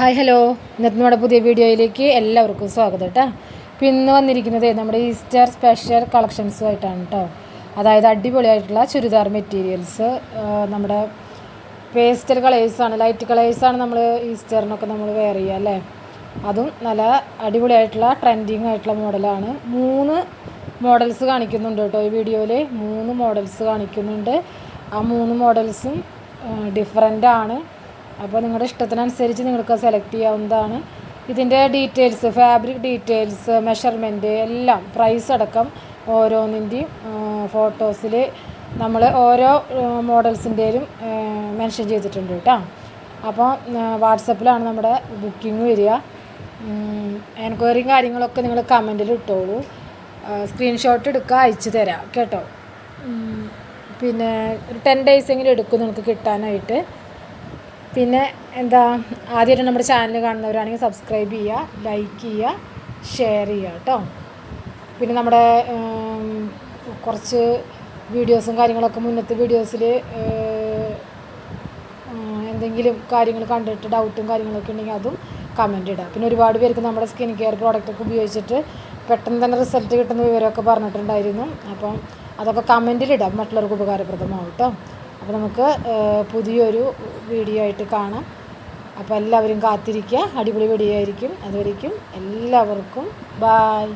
Hi hello. ഇന്നത്തെ നമ്മുടെ പുതിയ വീഡിയോയിലേക്ക് എല്ലാവർക്കും സ്വാഗതം കേട്ടോ അപ്പോൾ ഇന്ന് വന്നിരിക്കുന്നത് നമ്മുടെ ഈസ്റ്റർ സ്പെഷ്യൽ കളക്ഷൻസുമായിട്ടാണ് കേട്ടോ അതായത് അടിപൊളിയായിട്ടുള്ള ചുരിദാർ മെറ്റീരിയൽസ് നമ്മുടെ പേസ്റ്റൽ കളേഴ്സാണ് ലൈറ്റ് കളേഴ്സാണ് നമ്മൾ ഈസ്റ്ററിനൊക്കെ നമ്മൾ വെയർ ചെയ്യുക അല്ലേ? അതും നല്ല അടിപൊളിയായിട്ടുള്ള ട്രെൻഡിങ് ആയിട്ടുള്ള മോഡലാണ് മൂന്ന് മോഡൽസ് കാണിക്കുന്നുണ്ട് കേട്ടോ ഈ വീഡിയോയിൽ മൂന്ന് മോഡൽസ് കാണിക്കുന്നുണ്ട്. ആ മൂന്ന് മോഡൽസും ഡിഫറെന്റ് ആണ്. അപ്പോൾ നിങ്ങളുടെ ഇഷ്ടത്തിനനുസരിച്ച് നിങ്ങൾക്ക് സെലക്ട് ചെയ്യാവുന്നതാണ്. ഇതിന്റെ ഡീറ്റെയിൽസ് ഫാബ്രിക് ഡീറ്റെയിൽസ് മെഷർമെന്റ് എല്ലാം പ്രൈസ് അടക്കം ഓരോന്നിന്റെയും ഫോട്ടോസിൽ നമ്മൾ ഓരോ മോഡൽസിന്റെയും മെൻഷൻ ചെയ്തിട്ടുണ്ട് കേട്ടോ. അപ്പോൾ വാട്സപ്പിലാണ് നമ്മുടെ ബുക്കിംഗ് വരിക. എൻക്വയറിയും കാര്യങ്ങളൊക്കെ നിങ്ങൾ കമന്റിൽ ഇട്ടോളൂ. സ്ക്രീൻഷോട്ട് എടുക്കുക അയച്ചു തരാം കേട്ടോ. പിന്നെ ഒരു ടെൻ ഡേയ്സ് എങ്കിലും എടുക്കും നിങ്ങൾക്ക് കിട്ടാനായിട്ട്. പിന്നെ എന്താ ആദ്യമായിട്ട് നമ്മുടെ ചാനൽ കാണുന്നവരാണെങ്കിൽ സബ്സ്ക്രൈബ് ചെയ്യുക ലൈക്ക് ചെയ്യുക ഷെയർ ചെയ്യുക കേട്ടോ. പിന്നെ നമ്മുടെ കുറച്ച് വീഡിയോസും കാര്യങ്ങളൊക്കെ മുന്നത്തെ വീഡിയോസിൽ എന്തെങ്കിലും കാര്യങ്ങൾ കണ്ടിട്ട് ഡൗട്ടും കാര്യങ്ങളൊക്കെ ഉണ്ടെങ്കിൽ അതും കമന്റ് ഇടുക. പിന്നെ ഒരുപാട് പേർക്ക് നമ്മുടെ സ്കിൻ കെയർ പ്രോഡക്റ്റൊക്കെ ഉപയോഗിച്ചിട്ട് പെട്ടെന്ന് തന്നെ റിസൾട്ട് കിട്ടുന്ന വിവരമൊക്കെ പറഞ്ഞിട്ടുണ്ടായിരുന്നു. അപ്പം അതൊക്കെ കമന്റിലിടാം മറ്റുള്ളവർക്ക് ഉപകാരപ്രദമാവും കേട്ടോ. അപ്പോൾ നമുക്ക് പുതിയൊരു വീഡിയോ ആയിട്ട് കാണാം. അപ്പോൾ എല്ലാവരും കാത്തിരിക്കുക. അടിപൊളി വീഡിയോ ആയിരിക്കും. അതുവരേക്കും എല്ലാവർക്കും. ബായ്